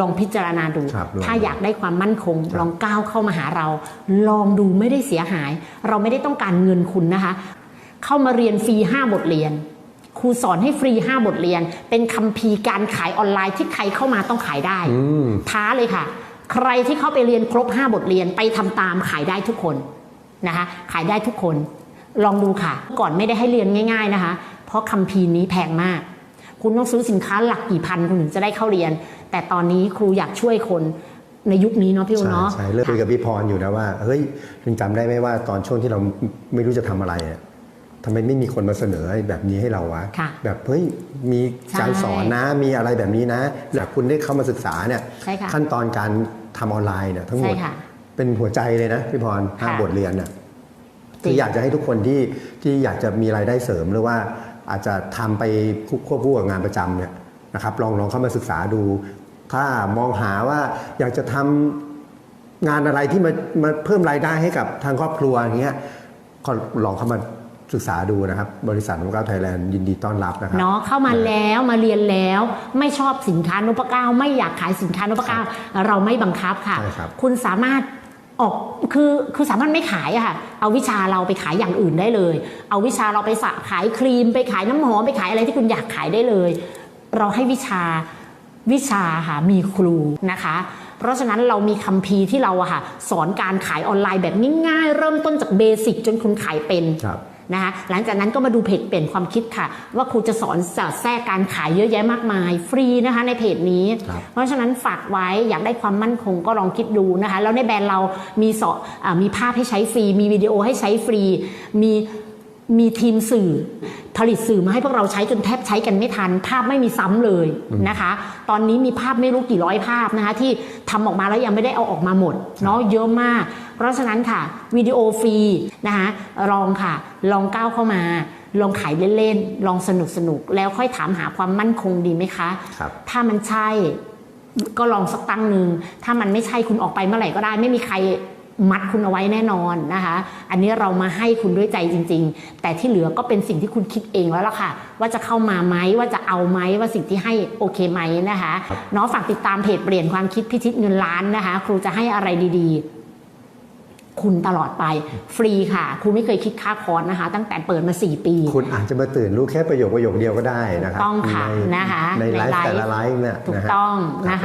ลองพิจารณาดูครับลองถ้าอยากได้ความมั่นคงครับลองก้าวเข้ามาหาเรา ลองดูไม่ได้เสียหาย เราไม่ได้ต้องการเงินคุณนะคะ เข้ามาเรียนฟรี5 บทเรียนครูสอนให้ฟรี 5 บทเรียน เป็นคัมภีร์การขายออนไลน์ที่ใครเข้ามาต้องขายได้อืมท้าเลยค่ะ ใครที่เข้าไปเรียนครบ 5 บทเรียนไปทำตามขายได้ทุกคนนะคะ ขายได้ทุกคน ลองดูค่ะ ก่อนไม่ได้ให้เรียนง่าย ๆนะคะ เพราะคัมภีร์นี้แพงมาก คุณต้องซื้อสินค้าหลักกี่พันคุณถึงจะได้เข้าเรียน แต่ตอนนี้ครูอยากช่วยคนในยุคนี้เนาะพี่อุ้นใช่เนาะใช่เลิกคุยกับพี่พรอยู่นะว่าเฮ้ยคุณจำได้ไหมว่าตอนช่วงที่เราไม่รู้จะทำอะไรอะทำไมไม่มีคนมาเสนอแบบนี้ให้เราวะค่ะแบบเฮ้ยมีการใช่สอนนะมีอะไรแบบนี้นะอยากคุณได้เข้ามาศึกษาเนี่ยใช่ค่ะขั้นตอนการทำออนไลน์เนี่ยทั้งหมดใช่ค่ะเป็นหัวใจเลยนะพี่พรห้าค่ะบทเรียนเนี่ยจริงคืออยากจะให้ทุกคนที่ที่อยากจะมีรายได้เสริมหรือว่า อาจจะทำไปควบคู่กับงานประจำเนี่ยนะครับลองลองเข้ามาศึกษาดู ถ้ามองหาว่าอยากจะทำงานอะไรที่มามาเพิ่มรายได้ให้กับทางครอบครัวอย่างเงี้ยก็ลองเข้ามาศึกษาดูนะครับ บริษัทนกเก้าไทยแลนด์ยินดีต้อนรับนะครับเนาะเข้ามาแล้วมาเรียนแล้วไม่ชอบสินค้านพเก้าไม่อยากขายสินค้านพเก้าเราไม่บังคับค่ะใช่ครับคุณสามารถ ออกคือคือสามารถไม่ขายอะค่ะ เอาวิชาเราไปขายอย่างอื่นได้เลย เอาวิชาเราไปสะขายครีม ไปขายน้ำหอมไปขายอะไรที่คุณอยากขายได้เลย เราให้วิชาวิชาค่ะมีครูนะคะ เพราะฉะนั้นเรามีคัมภีร์ที่เราอะค่ะ สอนการขายออนไลน์แบบง่ายๆ เริ่มต้นจากเบสิกจนคุณขายเป็นครับ นะคะหลังจากนั้นก็มาดูเพจเปลี่ยนความคิดค่ะ ว่าครูจะสอนสอดแทรกการขายเยอะแยะมากมาย ฟรีนะคะในเพจนี้ครับเพราะฉะนั้นฝากไว้อยากได้ความมั่นคงก็ลองคิดดูนะคะแล้วในแบรนด์เรามีสอนอามีภาพให้ใช้ฟรี มีวิดีโอให้ใช้ฟรี มีมีทีมสื่อ ผลิตสื่อมาให้พวกเราใช้จนแทบใช้กันไม่ทัน ภาพไม่มีซ้ำเลยนะคะ ตอนนี้มีภาพไม่รู้กี่ร้อยภาพนะคะ ที่ทำออกมาแล้วยังไม่ได้เอาออกมาหมดเนาะเยอะมาก เพราะฉะนั้นค่ะวิดีโอฟรีนะคะลองค่ะ ลองก้าวเข้ามา ลองขายเล่นๆลองสนุกสนุกๆแล้วค่อยถามหาความมั่นคงดีไหมคะครับถ้ามันใช่ก็ลองสักตั้งหนึ่งถ้ามันไม่ใช่คุณออกไปเมื่อไหร่ก็ได้ ไม่มีใคร มัดคุณเอาไว้แน่นอนนะคะ อันนี้เรามาให้คุณด้วยใจจริง ๆ แต่ที่เหลือก็เป็นสิ่งที่คุณคิดเองแล้วล่ะค่ะ ว่าจะเข้ามาไหมว่าจะเอาไหมว่าสิ่งที่ให้โอเคไหมนะคะเนาะฝากติดตามเพจเปลี่ยนความคิดพิชิตเงินล้านนะคะ ครูจะให้อะไรดีๆ คุณตลอดไปฟรีค่ะครูไม่เคยคิดค่าคอร์สนะคะ ตั้งแต่เปิดมา 4 ปี คุณอาจจะมาตื่นรู้แค่ประโยคประโยคเดียวก็ได้นะครับต้องค่ะในนะคะในไลฟ์ในไลฟ์แต่ละไลฟ์เนี่ยถูกนะฮะต้องนะคะ